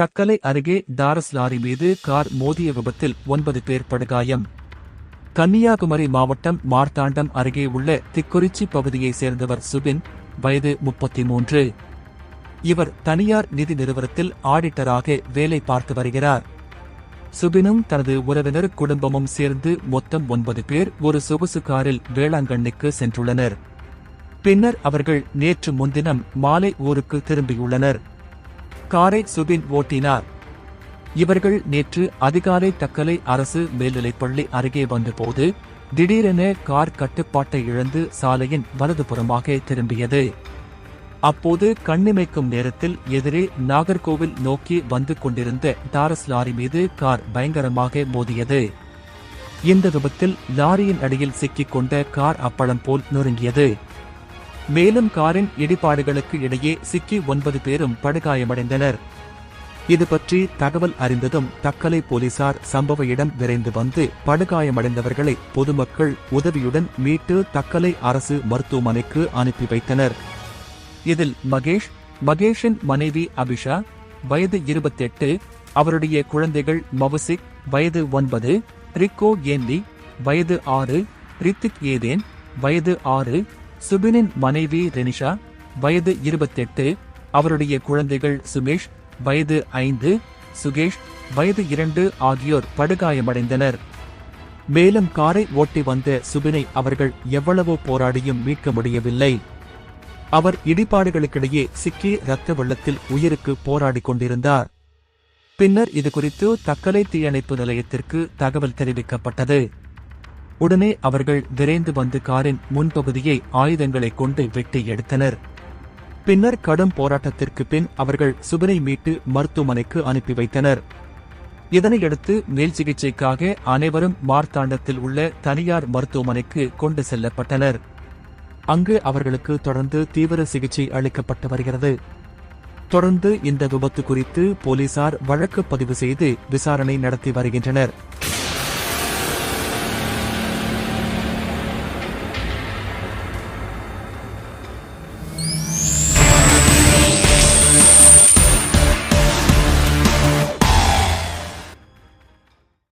தக்கலை அருகே Taurus lorry மீது car மோதிய விபத்தில் ஒன்பது பேர் படுகாயம். கன்னியாகுமரி மாவட்டம் மார்த்தாண்டம் அருகே உள்ள திக்குறிச்சி பகுதியைச் சேர்ந்தவர் சுபின் வயது முப்பத்தி மூன்று இவர் தனியார் நிதி நிறுவனத்தில் ஆடிட்டராக வேலை பார்த்து வருகிறார். சுபினும் தனது உறவினர் குடும்பமும் சேர்ந்து மொத்தம் ஒன்பது பேர் ஒரு சொகுசு காரில் வேளாங்கண்ணிக்கு சென்றுள்ளனர். பின்னர் அவர்கள் நேற்று முன்தினம் மாலை ஊருக்கு திரும்பியுள்ளனர். காரை சுபின் ஓட்டினார். இவர்கள் நேற்று அதிகாலை தக்கலை அரசு மேல்நிலைப்பள்ளி அருகே வந்தபோது திடீரென கார் கட்டுப்பாட்டை இழந்து சாலையின் வலதுபுறமாக திரும்பியது. அப்போது கண்ணிமைக்கும் நேரத்தில் எதிரே நாகர்கோவில் நோக்கி வந்து கொண்டிருந்த டாரஸ் லாரி மீது கார் பயங்கரமாக மோதியது. இந்த விபத்தில் லாரியின் அடியில் சிக்கிக் கொண்ட கார் அப்பளம் போல் நொறுங்கியது. மேலும் காரின் இடிபாடுகளுக்கு இடையே சிக்கி ஒன்பது பேரும் படுகாயமடைந்தனர். இது பற்றி தகவல் அறிந்ததும் தக்கலை போலீசார் சம்பவ இடம் விரைந்து வந்து படுகாயமடைந்தவர்களை பொதுமக்கள் உதவியுடன் மீட்டு தக்கலை அரசு மருத்துவமனைக்கு அனுப்பி வைத்தனர். இதில் மகேஷ் மகேஷின் மனைவி அபிஷா வயது இருபத்தெட்டு அவருடைய குழந்தைகள் மவுசிக் வயது ஒன்பது ரிக்கோ ஏன்லி வயது ஆறு ரித்திக் ஏதேன் வயது ஆறு சுபினின் மனைவி ரெனிஷா வயது இருபத்தெட்டு அவருடைய குழந்தைகள் சுமேஷ் வயது ஐந்து சுகேஷ் வயது இரண்டு ஆகியோர் படுகாயமடைந்தனர். மேலும் காரை ஓட்டி வந்த சுபினை அவர்கள் எவ்வளவோ போராடியும் மீட்க முடியவில்லை. அவர் இடிபாடுகளுக்கிடையே சிக்கி இரத்த வெள்ளத்தில் உயிருக்கு போராடிக் கொண்டிருந்தார். பின்னர் இதுகுறித்து தக்கலை தீயணைப்பு நிலையத்திற்கு தகவல் தெரிவிக்கப்பட்டது. உடனே அவர்கள் விரைந்து வந்து காரின் முன்பகுதியை ஆயுதங்களைக் கொண்டு வெட்டி எடுத்தனர். பின்னர் கடும் போராட்டத்திற்கு பின் அவர்கள் சுபனை மீட்டு மருத்துவமனைக்கு அனுப்பி வைத்தனர். இதனையடுத்து மேல் சிகிச்சைக்காக அனைவரும் மார்த்தாண்டத்தில் உள்ள தனியார் மருத்துவமனைக்கு கொண்டு செல்லப்பட்டனர். அங்கு அவர்களுக்கு தொடர்ந்து தீவிர சிகிச்சை அளிக்கப்பட்டு வருகிறது. தொடர்ந்து இந்த விபத்து குறித்து போலீசார் வழக்கு பதிவு செய்து விசாரணை நடத்தி வருகின்றனர்.